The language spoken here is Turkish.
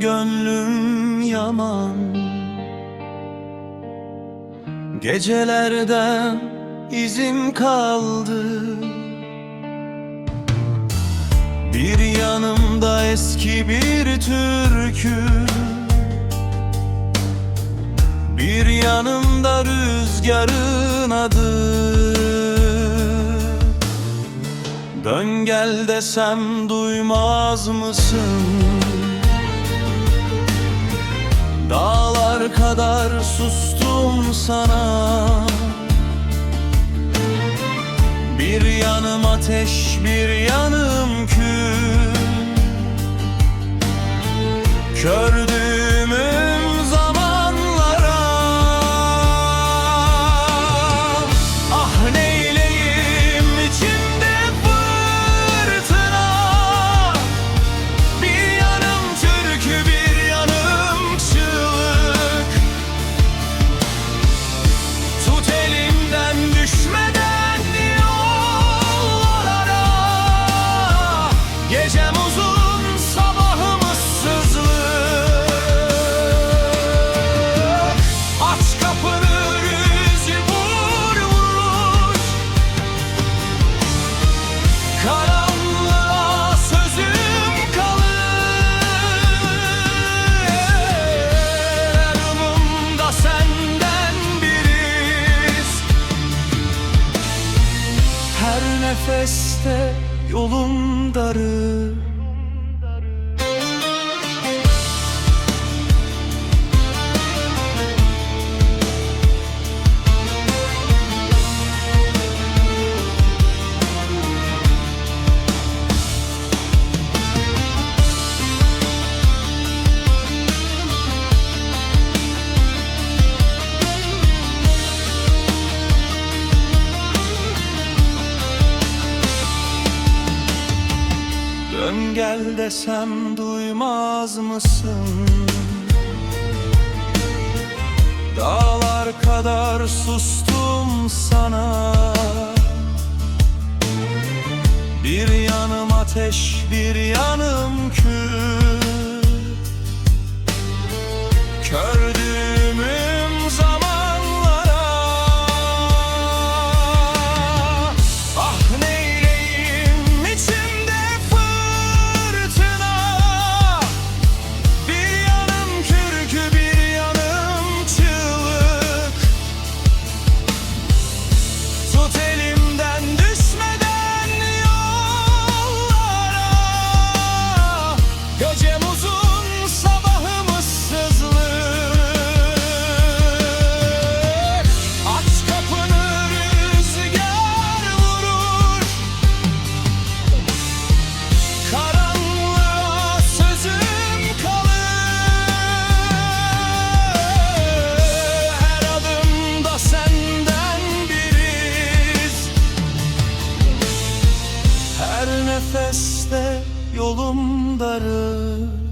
gönlüm yaman. Gecelerden izim kaldı. Bir yanımda eski bir türkü. Bir yanımda rüzgarın adı Dön gel desem duymaz mısın? Dağlar kadar sustum sana Bir yanım ateş bir yanım kül Kördüğümüm nefeste yolum darı gel desem duymaz mısın? Dağlar kadar sustum sana Bir yanım ateş bir yanım kül yolum darır